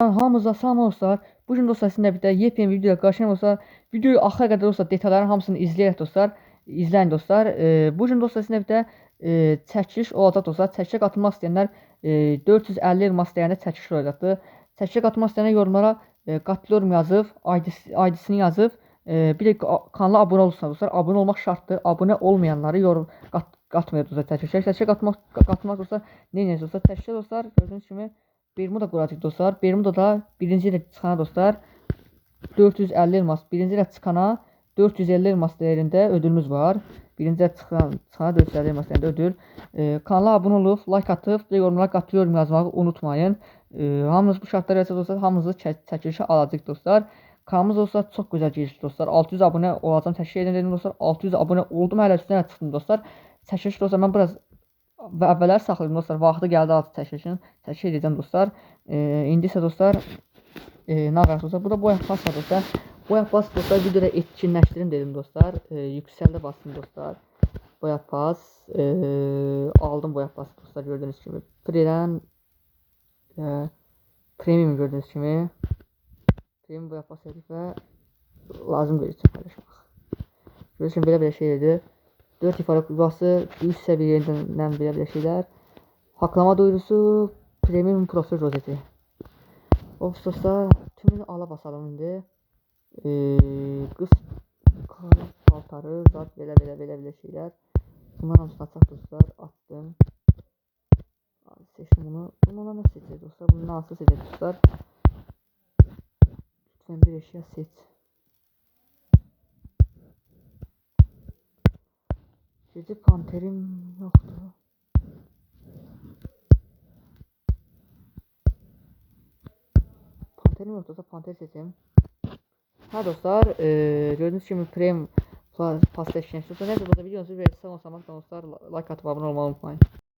Hamınıza salam dostlar. Bu gün dostlar sizinlə birlikdə yepyeni bir videoya qarşınızda dostlar. Videoyu axıra qədər dostlar detalların hamısını izləyək dostlar. İzləyin dostlar. E, bu gün dostlar sizinlə birlikdə e, çəkiliş olacaq dostlar. Çəkişə qatılmaq istəyənlər e, 450 elmas dəyərində çəkiliş olacaqdır. Çəkişə qatılmaq istəyənlər yorumlara e, qatılıyorum yazıb, ID-sini yazıb. E, bir də kanala abunə olursanız dostlar, abunə olmaq şartdır. Abunə olmayanları yorum qat, qatmayın dostlar çəkilişə. Çəkilişə qatılmaq qatılmaq dostlar, nə edəcəksiniz dostlar? Çəkilişə dostlar gördüyünüz kimi Bermuda quracaq dostlar. Bermudada birinci ilə çıxana dostlar 450 elmas. Birinci ilə çıxana 450 elmas dəyərində ödülümüz var. Birinci çıxan, çıxana 450 elmas dəyərində ödül. E, kanala abunə olub, like atıb yorumlara qatılıyorum yazmağı unutmayın. E, hamınız bu şartlara əsas dostlar, hamınızı çək çəkilişə alacaq dostlar. Kanalımız dostlar çox gözəl girişdi dostlar. 600 abunə olacağam təşkil edən dedim dostlar. 600 abunə oldum hələ üstünə çıxdım dostlar. Çəkiliş dostlar mən biraz və əvvəllər saxladım dostlar. Vaxtı gəldi artıq çəkilişin. Təşkil edəcəm dostlar. E, indi isə dostlar e, nə var dostlar? Burada boyaq pas var dostlar. Boyaq pas dostlar bir də etkinləşdirim dedim dostlar. E, yüksəldə bastım dostlar. Boyaq pas e, aldım boyaq pas dostlar gördüyünüz kimi. Free'dən e, premium gördüyünüz kimi. Premium boyaq pas edik və lazım görəcək paylaşmaq. Gördüyünüz kimi belə belə şey idi. 4 ifadə qüvvəsi üst belə belə şeylər. Haklama duyurusu premium profil rozeti. Dostlar tümünü ala basalım indi. Ee, qız paltarı, zat belə belə belə belə şeylər. Bunlar hamısını açaq dostlar. Attım. Seçdim bunu. Bunu nə seçəcək dostlar? Bunu nasıl seçəcək dostlar? Lütfen bir eşya seç. Dedi panterim yoktu. Panterim yoktu da panter seçelim. Ha dostlar ee, gördüğünüz gibi Prem Pasta Şenşi. Neyse burada biliyorsunuz ve sen olsamak dostlar like atıp abone olmayı unutmayın.